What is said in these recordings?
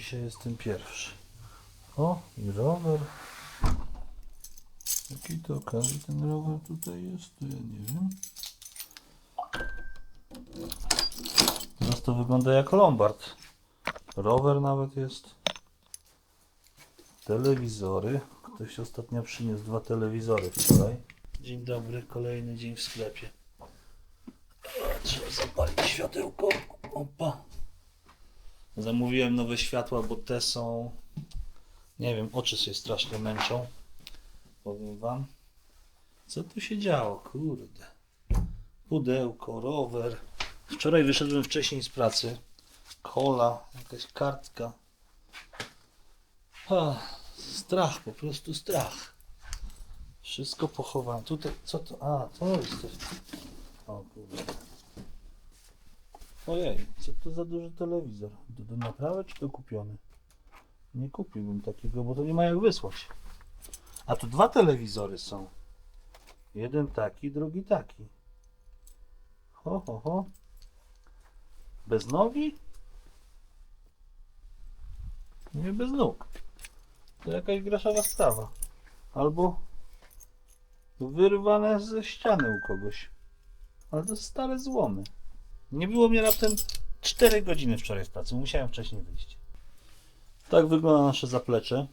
dzisiaj jestem pierwszy. O, i rower. Jaki to okazji ten rower tutaj jest, to ja nie wiem. Teraz to wygląda jak Lombard. Rower nawet jest. Telewizory. Ktoś ostatnio przyniósł dwa telewizory wczoraj. Dzień dobry, kolejny dzień w sklepie. Trzeba zapalić światełko. Opa. Zamówiłem nowe światła, bo te są. Nie wiem, oczy się strasznie męczą. Powiem wam. Co tu się działo? Kurde. Pudełko, rower. Wczoraj wyszedłem wcześniej z pracy. Kola, jakaś kartka. Ach, strach, po prostu strach. Wszystko pochowane. Tutaj, co to? A, to jest. O kurde. Ojej, co to za duży telewizor? Do, do naprawy czy to kupiony? Nie kupiłbym takiego, bo to nie ma jak wysłać. A tu dwa telewizory są. Jeden taki, drugi taki. Ho, ho, ho. Bez nogi? Nie bez nóg. To jakaś graszowa sprawa. Albo wyrwane ze ściany u kogoś. Ale to stare złomy. Nie było mnie raptem 4 godziny wczoraj w pracy. Musiałem wcześniej wyjść. Tak wygląda nasze zaplecze.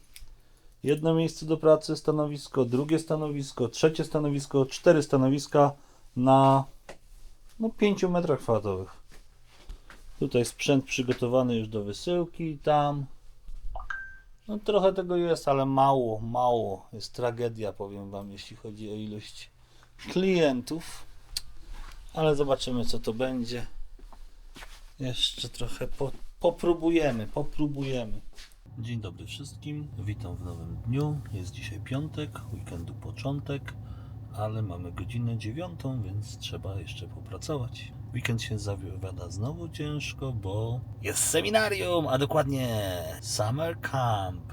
Jedno miejsce do pracy, stanowisko, drugie stanowisko, trzecie stanowisko, cztery stanowiska na no, 5 metrach kwadratowych. Tutaj sprzęt przygotowany już do wysyłki, tam. No trochę tego jest, ale mało, mało. Jest tragedia, powiem Wam, jeśli chodzi o ilość klientów. Ale zobaczymy, co to będzie. Jeszcze trochę po, popróbujemy, popróbujemy. Dzień dobry wszystkim, witam w nowym dniu. Jest dzisiaj piątek, weekendu początek, ale mamy godzinę dziewiątą, więc trzeba jeszcze popracować. Weekend się zawiada znowu ciężko, bo jest seminarium, a dokładnie Summer Camp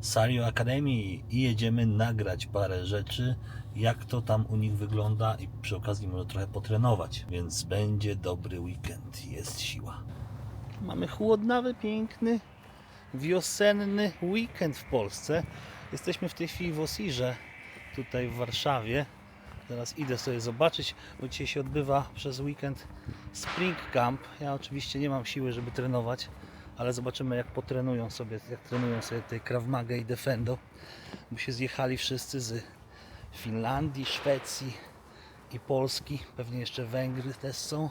Sario Academy i jedziemy nagrać parę rzeczy, jak to tam u nich wygląda i przy okazji może trochę potrenować, więc będzie dobry weekend, jest siła. Mamy chłodnawy, piękny, wiosenny weekend w Polsce. Jesteśmy w tej chwili w Osirze, tutaj w Warszawie. Teraz idę sobie zobaczyć, bo dzisiaj się odbywa przez weekend Spring Camp. Ja oczywiście nie mam siły, żeby trenować, ale zobaczymy jak potrenują sobie, jak trenują sobie tutaj Krav i Defendo, bo się zjechali wszyscy z Finlandii, Szwecji i Polski, pewnie jeszcze Węgry też są.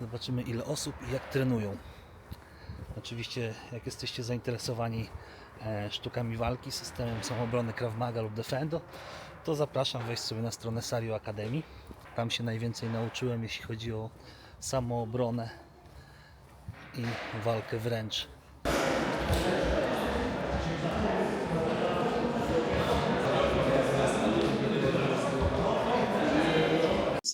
Zobaczymy ile osób i jak trenują. Oczywiście jak jesteście zainteresowani e, sztukami walki, systemem samoobrony Krav Maga lub Defendo, to zapraszam wejść sobie na stronę Sario Academy. Tam się najwięcej nauczyłem, jeśli chodzi o samoobronę i walkę wręcz.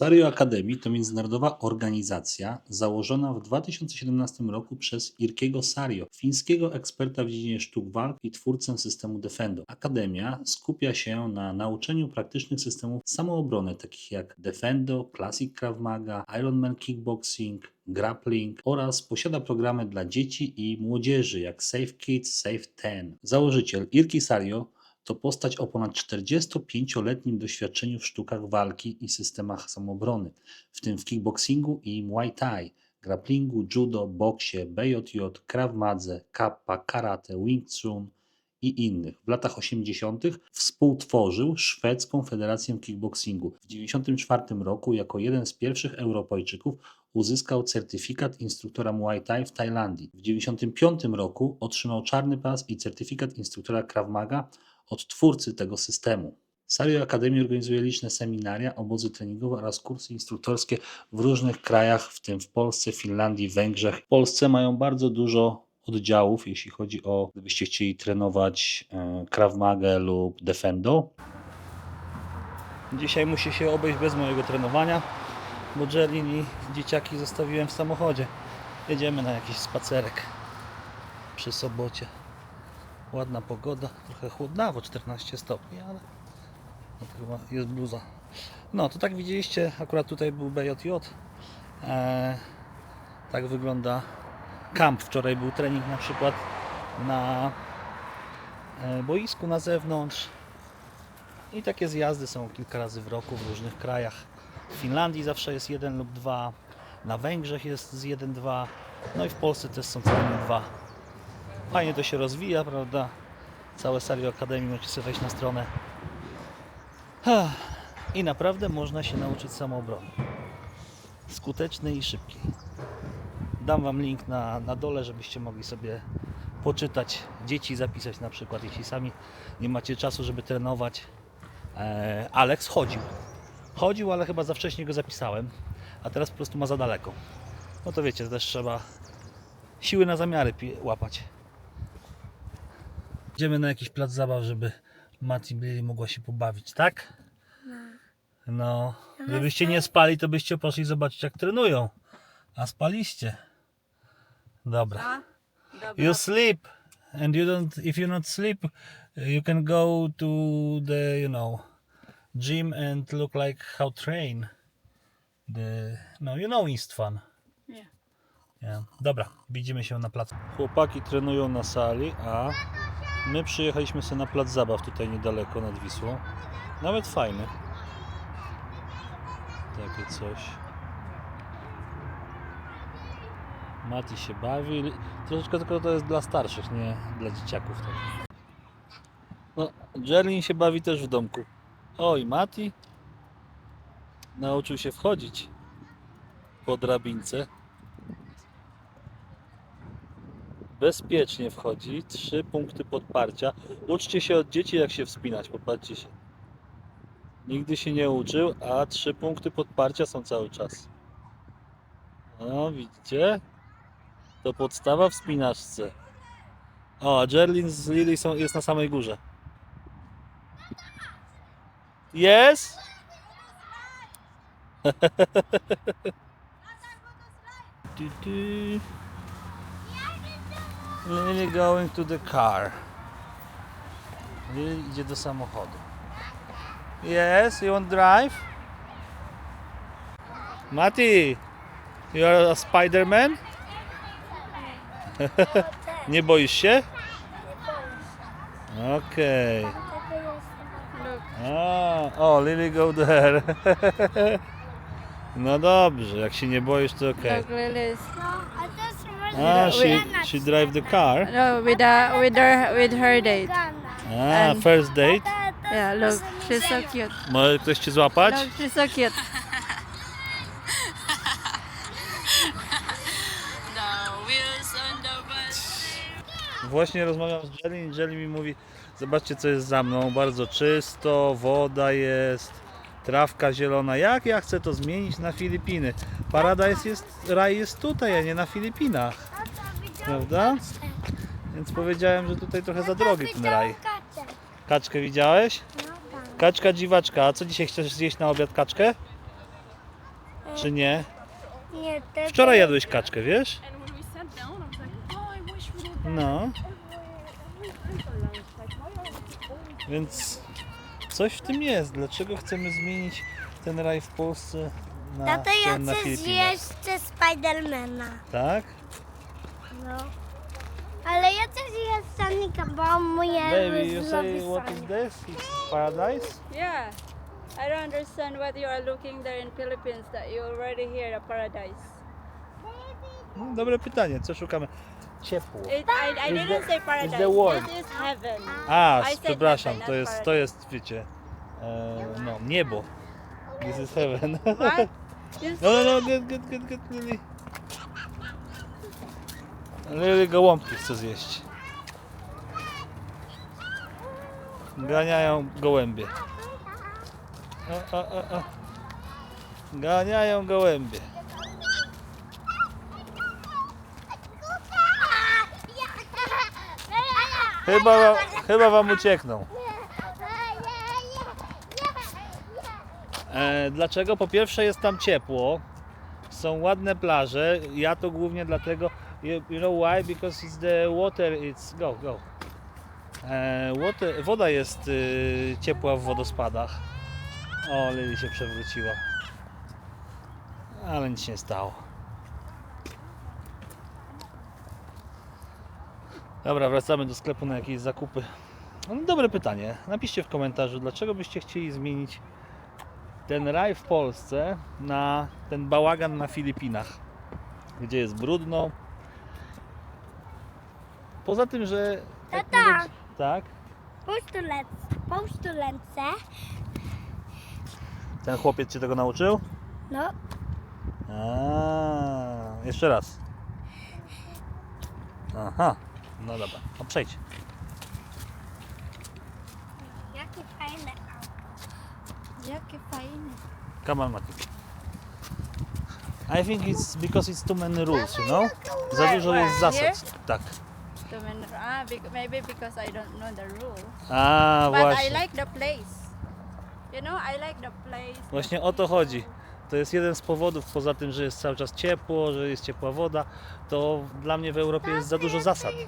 Sario Academy to międzynarodowa organizacja założona w 2017 roku przez Irkiego Sario, fińskiego eksperta w dziedzinie sztuk walk i twórcę systemu Defendo. Akademia skupia się na nauczeniu praktycznych systemów samoobrony, takich jak Defendo, Classic Krav Maga, Ironman Kickboxing, grappling oraz posiada programy dla dzieci i młodzieży jak Safe Kids, Safe Ten. Założyciel Irki Sario to postać o ponad 45-letnim doświadczeniu w sztukach walki i systemach samoobrony, w tym w kickboxingu i muay thai, grapplingu, judo, boksie, BJJ, krav madze, kappa, karate, wing chun i innych. W latach 80. współtworzył Szwedzką Federację Kickboxingu. W 1994 roku jako jeden z pierwszych Europejczyków uzyskał certyfikat instruktora Muay Thai w Tajlandii. W 1995 roku otrzymał czarny pas i certyfikat instruktora Krav Maga od twórcy tego systemu. Sario Academy organizuje liczne seminaria, obozy treningowe oraz kursy instruktorskie w różnych krajach, w tym w Polsce, Finlandii, Węgrzech. W Polsce mają bardzo dużo oddziałów, jeśli chodzi o, gdybyście chcieli trenować e, Krav Maga lub Defendo. Dzisiaj musi się obejść bez mojego trenowania, bo Jerlin i dzieciaki zostawiłem w samochodzie. Jedziemy na jakiś spacerek przy sobocie. Ładna pogoda, trochę chłodnawo, 14 stopni, ale no chyba jest bluza. No to tak widzieliście, akurat tutaj był BJJ. Eee, tak wygląda kamp. Wczoraj był trening na przykład na e, boisku na zewnątrz. I takie zjazdy są kilka razy w roku w różnych krajach. W Finlandii zawsze jest jeden lub dwa, na Węgrzech jest z jeden, dwa, no i w Polsce też są co najmniej dwa. Fajnie to się rozwija, prawda? Całe Sario Akademii możecie wejść na stronę. I naprawdę można się nauczyć samoobrony. Skutecznej i szybkiej. Dam Wam link na, na dole, żebyście mogli sobie poczytać, dzieci zapisać na przykład, jeśli sami nie macie czasu, żeby trenować. E, Alex chodził. Chodził, ale chyba za wcześnie go zapisałem, a teraz po prostu ma za daleko. No to wiecie, też trzeba siły na zamiary łapać. Idziemy na jakiś plac zabaw, żeby Mati Billy mogła się pobawić, tak? No, gdybyście nie spali, to byście poszli zobaczyć jak trenują. A spaliście. Dobra. You sleep and you don't if you not sleep you can go to the you know gym and look like how train the no you know Istvan. Nie. Yeah. Dobra, widzimy się na placu. Chłopaki trenują na sali, a my przyjechaliśmy sobie na plac zabaw tutaj niedaleko nad Wisłą. Nawet fajny. Takie coś. Mati się bawi. Troszeczkę tylko to jest dla starszych, nie dla dzieciaków. Tak. No, Jerlin się bawi też w domku. Oj, Mati nauczył się wchodzić po drabince. Bezpiecznie wchodzi. Trzy punkty podparcia. Uczcie się od dzieci, jak się wspinać. Popatrzcie się. Nigdy się nie uczył, a trzy punkty podparcia są cały czas. No, widzicie? To podstawa w spinaczce. O, a Jerlin z Lily są, jest na samej górze. Yes? Lily going to the car. Lily idzie do samochodu. Yes, you want drive? Mati, you are a Spider-Man? Nie boisz się? Okej. Look, A, o, Lily go there. No dobrze, jak się nie boisz, to okej. look, Lily's. A, she, she drive the car. No, with uh, with her with her date. A, first date. Yeah, look, she's so cute. Może ktoś cię złapać? Look, she's so cute. The wheels on the bus. Właśnie rozmawiam z Jelly i Jelly mi mówi zobaczcie co jest za mną, bardzo czysto, woda jest, trawka zielona. Jak ja chcę to zmienić na Filipiny? Paradise jest, raj jest tutaj, a nie na Filipinach, prawda? Więc powiedziałem, że tutaj trochę za drogi ten raj. Kaczkę widziałeś? Kaczka dziwaczka, a co dzisiaj chcesz zjeść na obiad kaczkę? Czy nie? Nie, Wczoraj jadłeś kaczkę, wiesz? Oh. No. Więc coś w tym jest. Dlaczego chcemy zmienić ten raj w Polsce na Tato, ja ten na chcę Filipinach? zjeść Spidermana. Tak? No. Ale ja chcę zjeść Sonika, bo mój Baby, you say what is this? It's paradise? Yeah. I don't understand what you are looking there in Philippines that you already here a paradise. Hmm, Dobre pytanie, co szukamy? Ciepło. It, I, I Is didn't the- say paradise. the word. This is heaven. A, I said przepraszam, heaven, to not jest, to jest, wiecie, e, no, niebo. This is heaven. What? This, No, no, no, good, good, good, good, Lily. Lily gołąbki chce zjeść. Ganiają gołębie. O, o, o, o. Ganiają gołębie. Chyba, chyba wam uciekną. E, dlaczego? Po pierwsze jest tam ciepło, są ładne plaże. Ja to głównie dlatego, you, you know why? Because it's the water, it's go, go. E, water, woda jest y, ciepła w wodospadach. O, Lili się przewróciła. Ale nic się nie stało. Dobra, wracamy do sklepu na jakieś zakupy. No, dobre pytanie. Napiszcie w komentarzu, dlaczego byście chcieli zmienić ten raj w Polsce na ten bałagan na Filipinach, gdzie jest brudno. Poza tym, że. jak Tata! Tak? Połóż tu ręce. Połóż tu ręce. Ten chłopiec cię tego nauczył? No. A, jeszcze raz. Aha, no dobra, no przejdź. Jakie fajne Jakie fajne. Come on, Mati. I think it's because it's too many rules, you know? Za dużo jest zasad. Tak. To men- ah, maybe because I don't know the rule. A, But I właśnie. like the place. You know, I like the place. Właśnie o to chodzi. To jest jeden z powodów, poza tym, że jest cały czas ciepło, że jest ciepła woda, to dla mnie w Europie jest za dużo zasad. You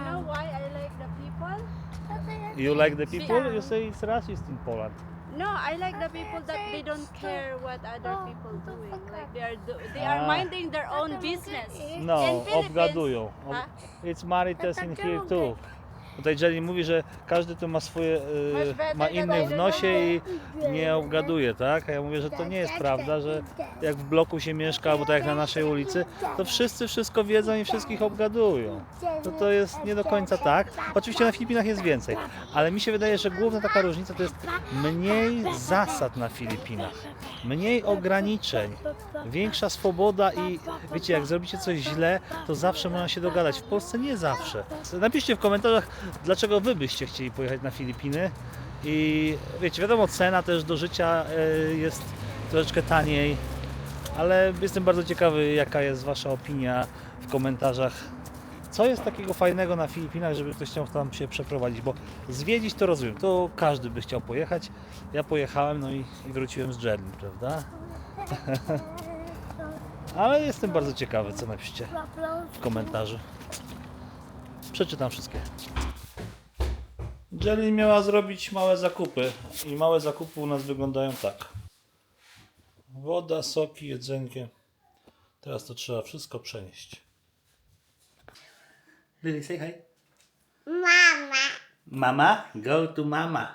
know why I like the people? You like the people? You say it's racist in Poland. No, I like the people that they don't care what other people doing. Like they are do, they are Ah. minding their own business. No, In Philippines- obgadują. Ob-? It's Marites in here too. Tutaj Jenny mówi, że każdy tu ma swoje, y, ma innych w nosie i nie obgaduje, tak? A ja mówię, że to nie jest prawda, że jak w bloku się mieszka, albo tak jak na naszej ulicy, to wszyscy wszystko wiedzą i wszystkich obgadują. To to jest nie do końca tak. Oczywiście na Filipinach jest więcej, ale mi się wydaje, że główna taka różnica to jest mniej zasad na Filipinach, mniej ograniczeń, większa swoboda i wiecie, jak zrobicie coś źle, to zawsze można się dogadać. W Polsce nie zawsze. Napiszcie w komentarzach, dlaczego wy byście chcieli pojechać na Filipiny. I wiecie, wiadomo, cena też do życia e, jest troszeczkę taniej, ale jestem bardzo ciekawy, jaka jest Wasza opinia w komentarzach. Co jest takiego fajnego na Filipinach, żeby ktoś chciał tam się przeprowadzić? Bo zwiedzić to rozumiem, to każdy by chciał pojechać. Ja pojechałem, no i, i wróciłem z Jerry, prawda? Ale jestem bardzo ciekawy, co napiszcie w komentarzu. Przeczytam wszystkie. Jelly miała zrobić małe zakupy i małe zakupy u nas wyglądają tak. Woda, soki, jedzenie. Teraz to trzeba wszystko przenieść. Lily, say hi. Mama. Mama, go to mama.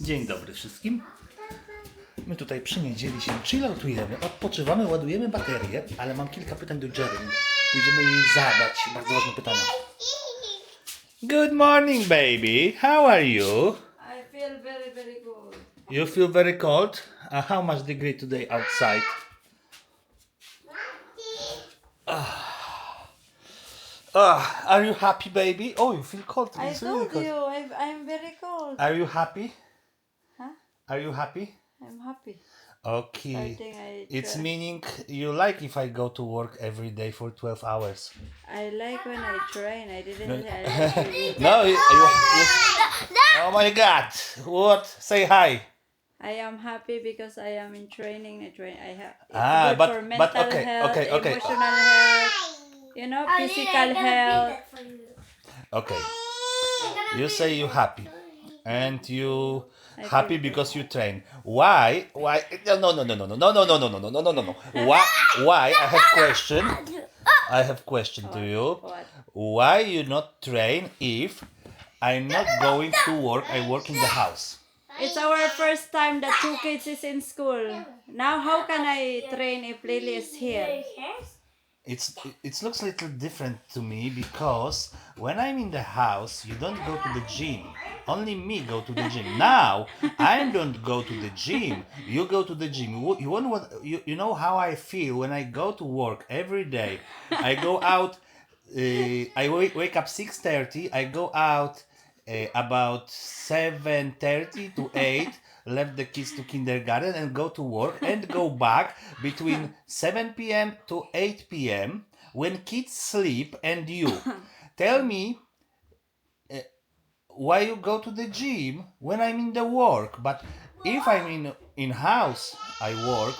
Dzień dobry wszystkim. My tutaj przy niedzieli się chilloutujemy, odpoczywamy, ładujemy baterie, ale mam kilka pytań do Jerry. Pójdziemy jej zadać bardzo ważne pytania. Good morning, baby. How are you? I feel very very good. You feel very cold? Uh, how much degree today outside? Ah, are you happy, baby? Oh, you feel cold. I It's really told cold. you I, I'm very cold. Are you happy? Huh? Are you happy? I'm happy. Okay. I I. It's try- meaning you like if I go to work every day for 12 hours. I like when I train. I didn't. say I like to do- No, you, you, you- Oh my god. What? Say hi. I am happy because I am in training. I train. I have. It's Ah, good but- for but okay, health, okay, okay. emotional health. You know, physical health. Okay. You say you happy. And you happy because you train. Why? Why? No, no, no, no, no, no, no, no, no, no, no, no, no, no, no. Why? Why? I have question. I have question to you. Why you not train if I'm not going to work? I work in the house. It's our first time that two kids is in school. Now, how can I train if Lily is here? It's it looks a little different to me because when I'm in the house, you don't go to the gym. Only me go to the gym. Now I don't go to the gym. You go to the gym. You, want what? You, you know how I feel when I go to work every day. I go out. Uh, I wake, wake up six thirty. I go out uh, about seven thirty to eight. Left the kids to kindergarten and go to work and go back between 7 p.m. to 8 p.m. when kids sleep and you tell me uh, why you go to the gym when I'm in the work but if I'm in in house I work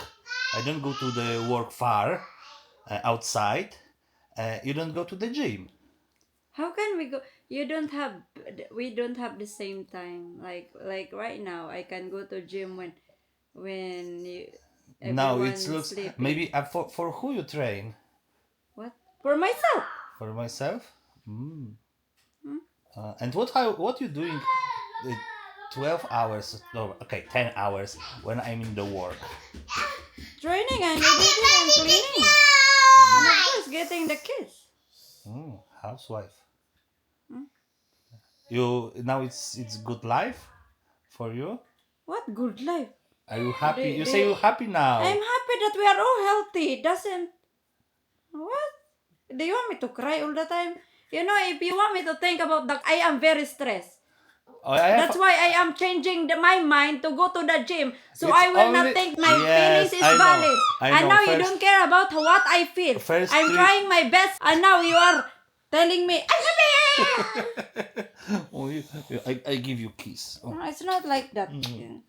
I don't go to the work far uh, outside uh, you don't go to the gym How can we go? You don't have. We don't have the same time. Like like right now, I can go to gym when when you. now it looks sleeping. maybe uh, for, for who you train What for myself? for myself Mm. Uh, and what how what you doing? Uh, Twelve hours. No, okay, ten hours when I'm in the work. Training and editing and cleaning. And of course, getting the kids. Mm, housewife. Hmm? You now it's it's good life for you. What good life? Are you happy? They- you say you're happy now. I'm happy that we are all healthy. Doesn't what? Do you want me to cry all the time? You know, if you want me to think about that, I am very stressed. Oh, have- That's why I am changing the, my mind to go to the gym, so It's I will not only- think my Yes, feelings is I know. valid. I and know. now you don't care about what I feel. First I'm three- trying my best, and now you are telling me oh, you, I, I give you kiss. Oh. No, it's not like that. Mm.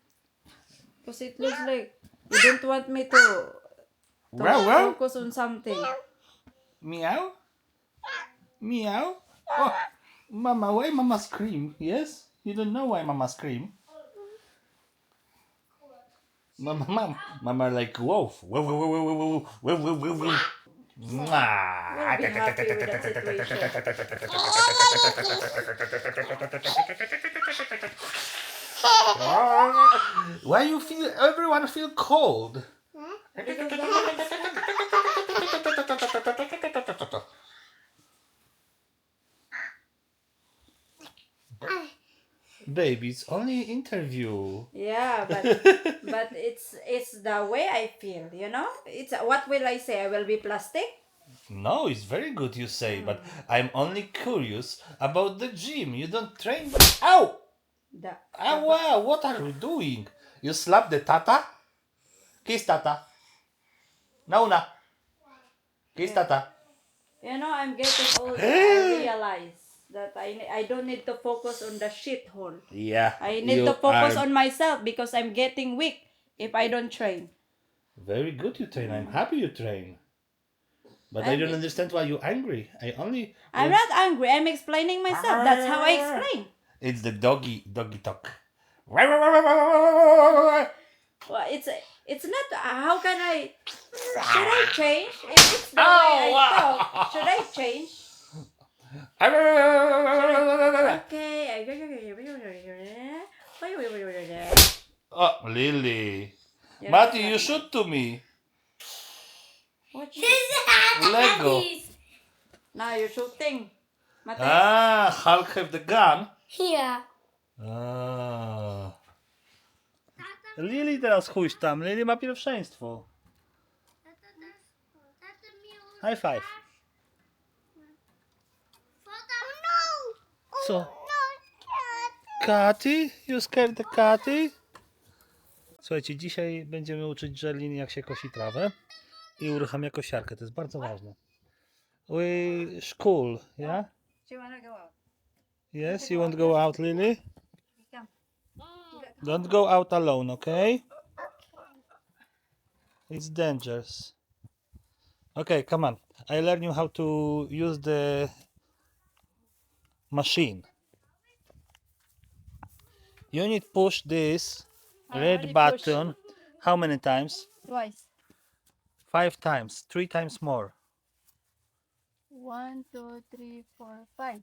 Because it looks like you don't want me to, to Well, well. focus on something. Meow? Meow? Oh, Mama, why Mama scream? Yes? You don't know why Mama scream? Mama, Mama, Mama like, whoa, whoa, whoa, whoa, whoa, whoa, whoa, whoa, whoa, whoa. Why you feel everyone feel cold? Hmm? Baby, it's only interview. Yeah, but but it's it's the way I feel, you know. It's what will I say? I will be plastic. No, it's very good you say, but I'm only curious about the gym. You don't train. Ow! The, Ah, wow, what are you doing? You slap the tata? Kiss tata. Nauna. Kiss tata. you know, I'm getting old. I realize that I I don't need to focus on the shit hole. Yeah. I need to focus are on myself because I'm getting weak if I don't train. Very good you train. I'm happy you train. But I I'm- don't understand why you're angry. I only. I'm not angry. I'm explaining myself. That's how I explain. It's the doggy doggy talk. Well, it's it's not. Uh, how can I? Should I ah. change? If it's the way I talk, should I change? Okay. Oh, Lily. You're Matthew, you shoot to me. What you- Lego. Now you're shooting. Mate. Ah, Hulk have the gun. Here. Ah. Lily teraz chuś tam. Lily ma pierwszeństwo. High five. Co? Katy? You scared the Katy? Słuchajcie, dzisiaj będziemy uczyć Jerlin jak się kosi trawę i uruchamia kosiarkę. To jest bardzo ważne. We school, yeah? She wanna go out. Yes, you won't go out, Lily? Don't go out alone, okay? It's dangerous. Okay, come on. I learn you how to use the machine. You need push this red button. How many times? Twice. Five times. Three times more. One, two, three, four, five.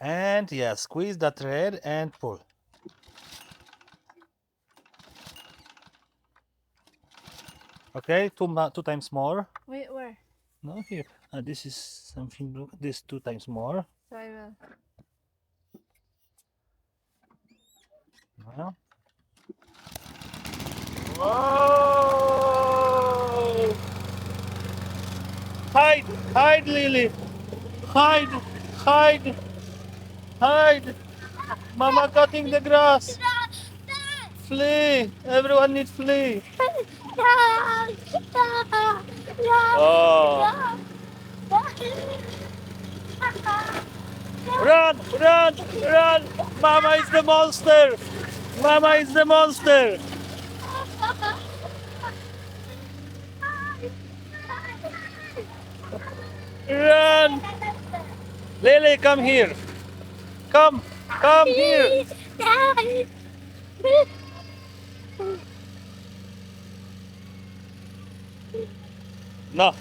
And yeah, squeeze that red and pull. Okay, two ma- two times more. Wait, where? No, here. Uh, this is something. Look, this two times more. So I will. No. Whoa! Hide! Hide, Lily! Hide! Hide! Hide! Mama cutting the grass! Flee! Everyone needs flee! Oh! Run! Run! Run! Mama is the monster! Mama is the monster! Run! Lily, come here! Come! Come here! No!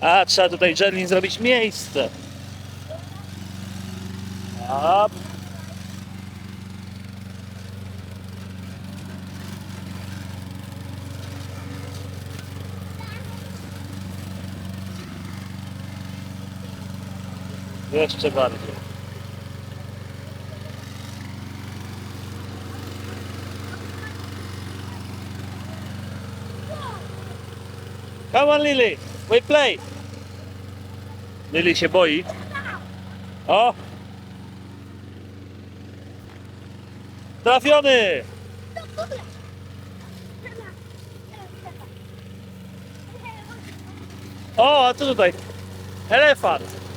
A, trzeba tutaj Jerlin zrobić miejsce. A. Jeszcze bardziej. Come on, Lily, we play. Lily się boi. O! Trafiony! O, a co tutaj? Elefant!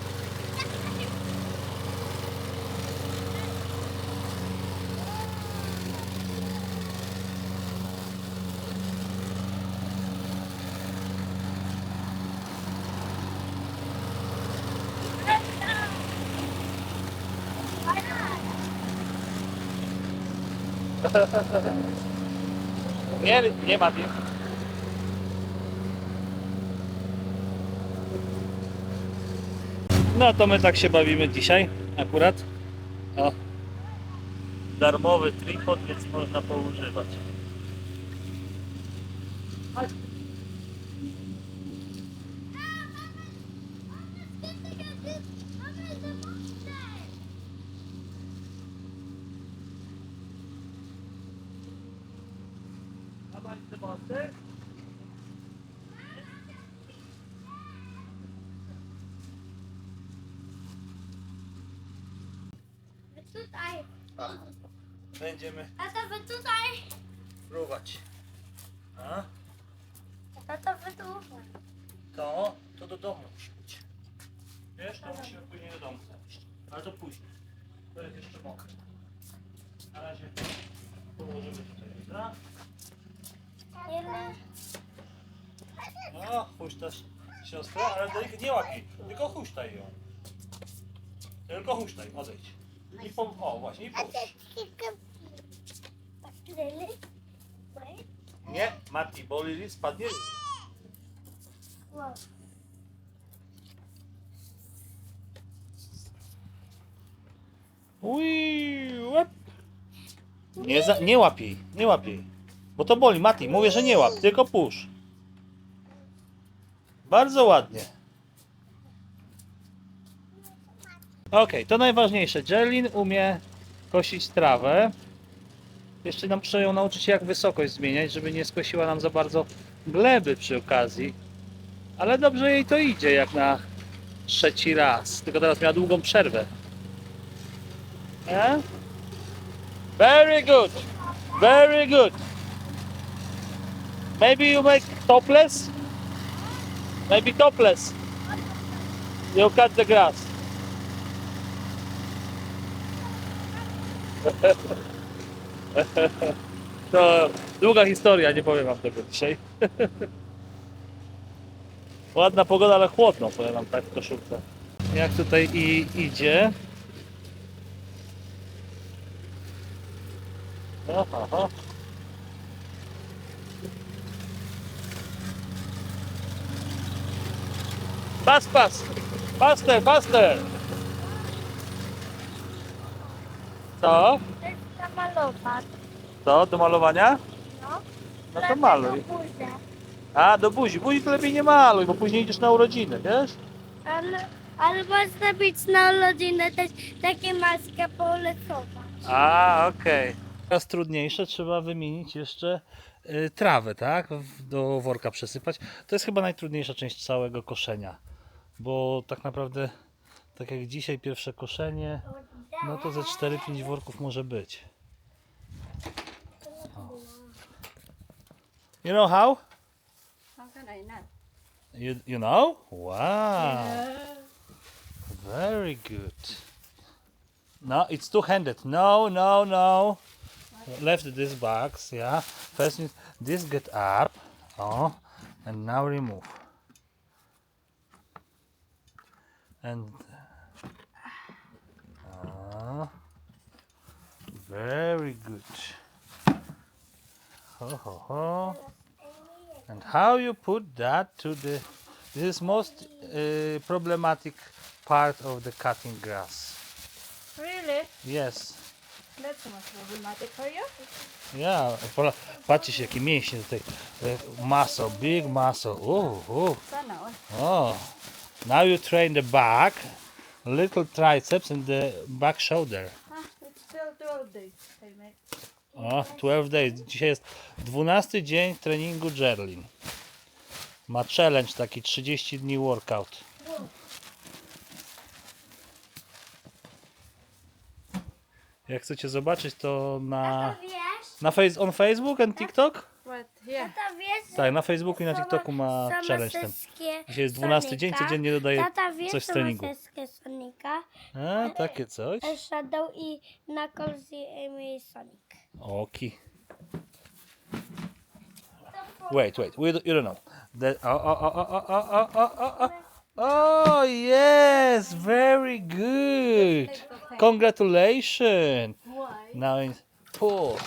Nie, nie ma tych. No to my tak się bawimy dzisiaj akurat. O. Darmowy tripod, więc można poużywać. Tutaj. Będziemy Tata, wy tutaj. próbować. A? Tata, wy tu. To, to do domu musi być. Wiesz, to musimy później do domu zanieść. Ale to później. To jest jeszcze mokre. Na razie położymy tutaj, dobra? Ile? No, huśtasz siostrę, ale delikatnie nie łapij. Tylko huśtaj ją. Tylko huśtaj, odejdź. I po, o, właśnie, i połóż. Lily? Nie, Mati, bo Lili spadnie. Ui, łap. Nie, za, nie łap jej, nie łap. Bo to boli, Mati, mówię, że nie łap, tylko pusz. Bardzo ładnie. Okej, to najważniejsze. Jerlin umie kosić trawę. Jeszcze nam trzeba ją nauczyć jak wysokość zmieniać, żeby nie skosiła nam za bardzo gleby przy okazji. Ale dobrze jej to idzie jak na trzeci raz. Tylko teraz miała długą przerwę. Yeah? Very good. Very good. Maybe you make topless? Maybe topless. You cut the grass. To długa historia, nie powiem wam tego dzisiaj. Ładna pogoda, ale chłodno, powiem wam tak w koszulce. Jak tutaj i idzie. Aha, aha. Pas, pas! Faster, faster! Co? To jest namalować. Co? Do malowania? No. No to maluj. A, do buzi. Buzi to lepiej nie maluj, bo później idziesz na urodziny, wiesz? Ale, ale można być na rodzinę też takie maskę polecować. A, okej. Teraz trudniejsze, trzeba wymienić jeszcze y, trawę, tak? W- Do worka przesypać. To jest chyba najtrudniejsza część całego koszenia, bo tak naprawdę, tak jak dzisiaj pierwsze koszenie, no to ze 4-5 worków może być. O. You know how? How I not? You, you know? Wow. Very good. No, it's two-handed. No, no, no. Left this box, yeah. First, this get up. Oh, and now remove. And uh, very good. Ho ho ho. And how you put that to the This is most uh, problematic part of the cutting grass. Really? Yes. That's much problematic for you? Yeah. Patrzcie jakie mięśnie tutaj. Muscle, big muscle. Oh, oh, oh. Now you train the back, little triceps and the back shoulder. Ah, it's still 12 days. I make. O, 12 days. Dzisiaj jest 12 dzień treningu Jerlin. Ma challenge taki 30 dni workout. Jak chcecie zobaczyć to na, Wiesz? na face, on Facebook and TikTok? What? Yeah. Tata wiesz? Tak, na Facebooku i na TikToku ma challenge ten. Dzisiaj jest 12 dzień, codziennie Tata wiesz, coś z co ma treningu. seskie Sonika? A, takie coś. Shadow i Knuckles i Amy Sonic. Okay. Wait, wait. We you don't know. That, oh, oh, oh, oh, oh, oh, oh, oh, yes, very good. Congratulations. Why? Now it's pull.